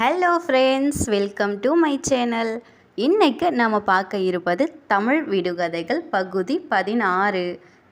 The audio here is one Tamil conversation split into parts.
Hello friends welcome to my channel இன்றைக்கு நம்ம பார்க்க இருப்பது தமிழ் விடுகதைகள் பகுதி பதினாறு.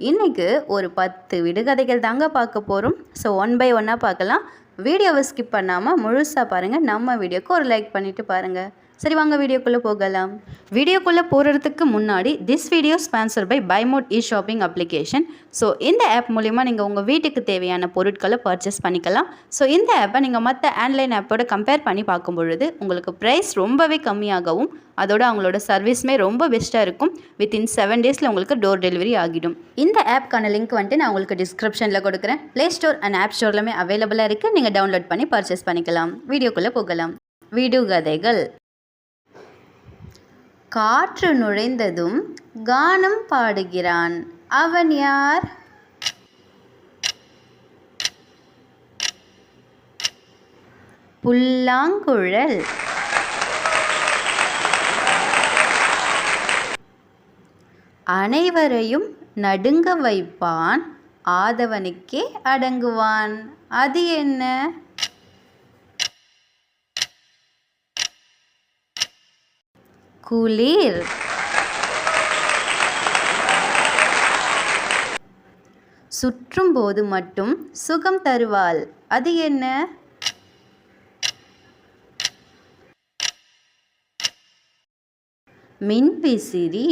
இன்றைக்கு ஒரு பத்து விடுகதைகள் தாங்க பார்க்க போகிறோம் ஸோ ஒன் பை ஒன்னாக பார்க்கலாம். வீடியோவை ஸ்கிப் பண்ணாமல் முழுசாக பாருங்கள் நம்ம வீடியோக்கு ஒரு லைக் பண்ணிவிட்டு பாருங்கள் சரி வாங்க வீடியோக்குள்ளே போகலாம். வீடியோக்குள்ளே போகிறதுக்கு முன்னாடி திஸ் வீடியோ ஸ்பான்சர் பை பைமோட் இ ஷாப்பிங் அப்ளிகேஷன் ஸோ இந்த ஆப் மூலிமா நீங்கள் உங்கள் வீட்டுக்கு தேவையான பொருட்களை பர்ச்சேஸ் பண்ணிக்கலாம். ஸோ இந்த ஆப்பை நீங்கள் மற்ற ஆன்லைன் ஆப்போட கம்பேர் பண்ணி பார்க்கும் பொழுது உங்களுக்கு ப்ரைஸ் ரொம்பவே கம்மியாகவும் அதோட அவங்களோட சர்வீஸுமே ரொம்ப பெஸ்ட்டாக இருக்கும். வித்தின் செவன் டேஸில் உங்களுக்கு டோர் டெலிவரி ஆகிடும். இந்த ஆப்க்கான லிங்க் வந்துட்டு நான் உங்களுக்கு டிஸ்கிரிப்ஷனில் கொடுக்குறேன். ப்ளே ஸ்டோர் அண்ட் ஆப் ஸ்டோர்லையுமே அவைலபிளாக இருக்குது நீங்கள் டவுன்லோட் பண்ணி பர்ச்சேஸ் பண்ணிக்கலாம். வீடியோக்குள்ளே போகலாம். விடுகதைகள். காற்று நுழைந்ததும் கானம் பாடுகிறான். அவன் யார்? புல்லாங்குழல். அனைவரையும் நடுங்க வைப்பான். ஆதவனுக்கே அடங்குவான். அது என்ன? குளிர். சுற்றும் போது மட்டும் சுகம் தருவாள். அது என்ன? மின்விசிறி.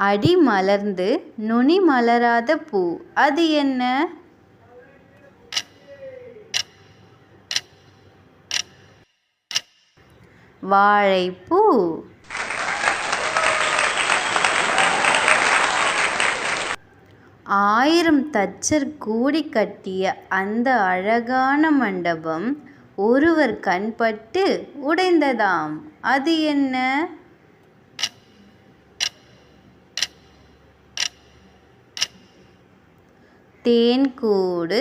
அடி மலர்ந்து நுனி மலராத பூ. அது என்ன? வாழைப்பூ. ஆயிரம் தச்சர் கூடி கட்டிய அந்த அழகான மண்டபம் ஒருவர் கண்பட்டு உடைந்ததாம். அது என்ன? தேன்கூடு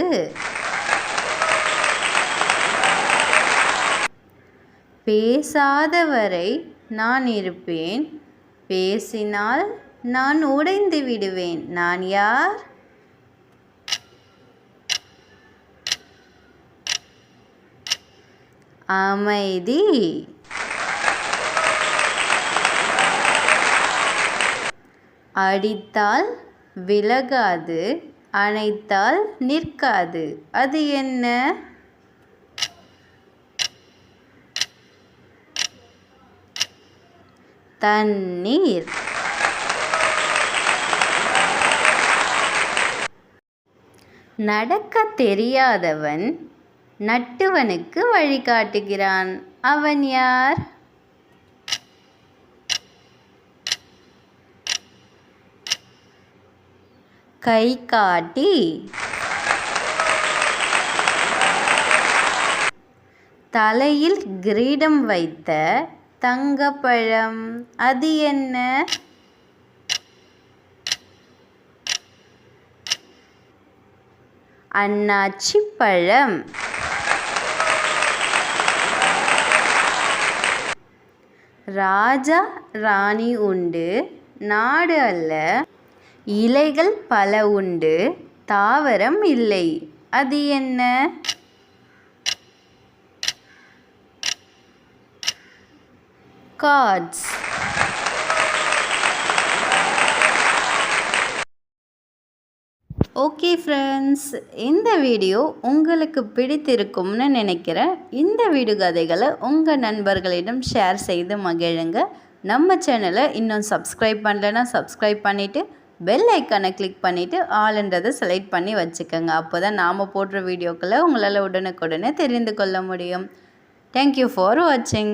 பேசாதவரை நான் இருப்பேன். பேசினால் நான் உடைந்து விடுவேன். நான் யார்? அமைதி. அடித்தால் விலகாது. அணைத்தால் நிற்காது. அது என்ன? தண்ணீர். நடக்க தெரியாதவன் நட்டுவனுக்கு வழிகாட்டுகிறான். அவன் யார்? கை காட்டி. தலையில் கிரீடம் வைத்த தங்கப்பழம். அது என்ன? அண்ணாச்சி பழம். ராஜா ராணி உண்டு. நாடு அல்ல. இலைகள் பல உண்டு தாவரம் இல்லை. அது என்ன? கார்ட்ஸ் ஓகே ஃப்ரெண்ட்ஸ் இந்த வீடியோ உங்களுக்கு பிடித்திருக்கும்னு நினைக்கிறேன் இந்த விடுகதைகளை உங்கள் நண்பர்களிடம் ஷேர் செய்து மகிழுங்க. நம்ம சேனலை இன்னும் சப்ஸ்கிரைப் பண்ணலைன்னா சப்ஸ்கிரைப் பண்ணிவிட்டு பெல் ஐக்கானை கிளிக் பண்ணிவிட்டு ஆளுன்றதை செலக்ட் பண்ணி வச்சுக்கோங்க. அப்போ தான் நாம் போடுற வீடியோக்களை உங்களால் உடனுக்குடனே தெரிந்து கொள்ள முடியும். தேங்க்யூ ஃபார் வாட்சிங்